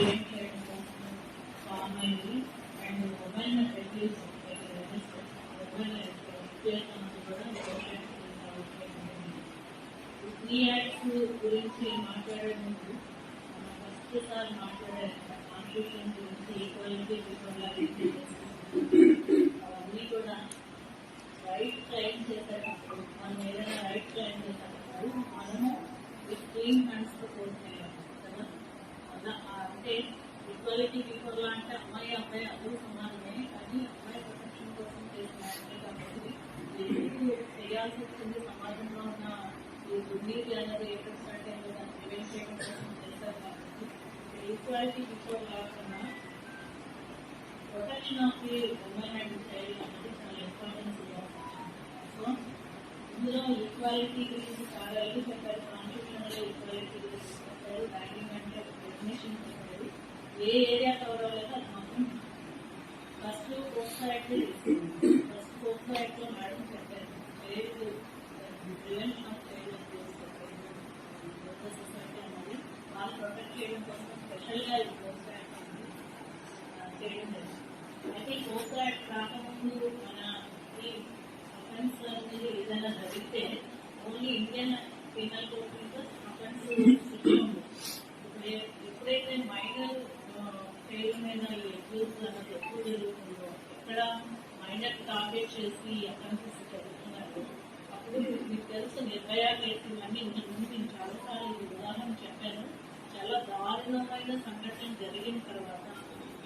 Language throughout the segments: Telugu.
క్రియేట్ చేయడం కోసం ఫామ్ అయింది అండ్ మొబైల్ రెడ్యూస్ మొబైల్ కూడా త్రీ యాక్ట్స్ గురించి మాట్లాడేందుకు ఫస్ట్ సార్ మాట్లాడే కాన్స్టిట్యూషన్ గురించి ఈక్వాలిటీ అవన్నీ కూడా రైట్ టైం చేసేటప్పుడు మనం ఏదైనా రైట్ టైం చేసేటప్పుడు మనము స్క్రీన్ క్లీన్ హ్యాండ్స్ అంటే ఈక్వాలిటీ బిఫోర్ అంటే అమ్మాయి అబ్బాయి అందరూ సమానమే కానీ అమ్మాయి ప్రొటెక్షన్ కోసం చేసినట్టే కాబట్టి ఎందుకు చేయాల్సి వచ్చింది సమాజంలో ఉన్న ఈ దుర్నీతి అనేది ఏ పర్సెంట్ దాన్ని ప్రివెంట్ చేయడం కోసం చేశారు కాబట్టి ఈక్వాలిటీ బిఫోర్ కాకుండా protection of the women and child అనేది చాలా ఇంపార్టెన్స్ సో ఇందులో ఈక్వాలిటీ గురించి చాలా ఏళ్ళు చెప్పారు కాన్స్టిట్యూషన్ లో ఈక్వాలిటీ గురించి ఏ ఏరియా కవర్ అవ్వలేదో అది మాత్రం first post act first post act లో మేడం చెప్పారు child prevention of child society అన్నది వాళ్ళు ప్రొటెక్ట్ చేయడం కోసం స్పెషల్ గా ఈ పోస్ట్ యాక్ట్ అనేది చేయడం జరిగింది అయితే ఈ పోస్ట్ యాక్ట్ రాకముందు మన ఈ అఫెన్స్ అనేది ఏదైనా జరిగితే ఓన్లీ ఇండియన్ పీనల్ కోడ్ కింద అఫెన్స్ శిక్ష ఉంది ఇప్పుడు ఏ- ఎప్పుడైతే మైనర్ పేరు మీద ఈ అబ్యూస్ అనేది ఎక్కువ జరుగుతుందో ఎక్కడ మైనర్ టార్గెట్ చేసి అఫెన్సెస్ జరుగుతున్నారో అప్పుడు మీకు తెలుసు నిర్భయ కేసు ఇవన్నీ ఇంతకు నేను చాలాసార్లు ఈ ఉదాహరణ చెప్పాను. చాలా దారుణమైన సంఘటన జరిగిన తర్వాత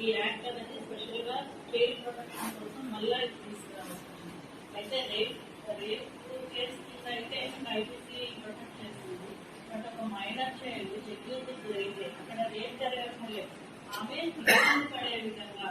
ఈ యాక్ట్ అనేది స్పెషల్గా చైల్డ్ ప్రొటెక్షన్ కోసం మళ్ళీ తీసుకురావచ్చు అయితే రేప్ రేప్ కేసు కింద అయితే ఐపీసీ ప్రొటెక్ట్ చేస్తుంది. బట్ ఒక మైనర్ చైల్డ్ సెక్యూరిటీ గురైతే అక్కడ రేప్ జరగడం లేదు. అభయం ప్రయోజనపడే విధంగా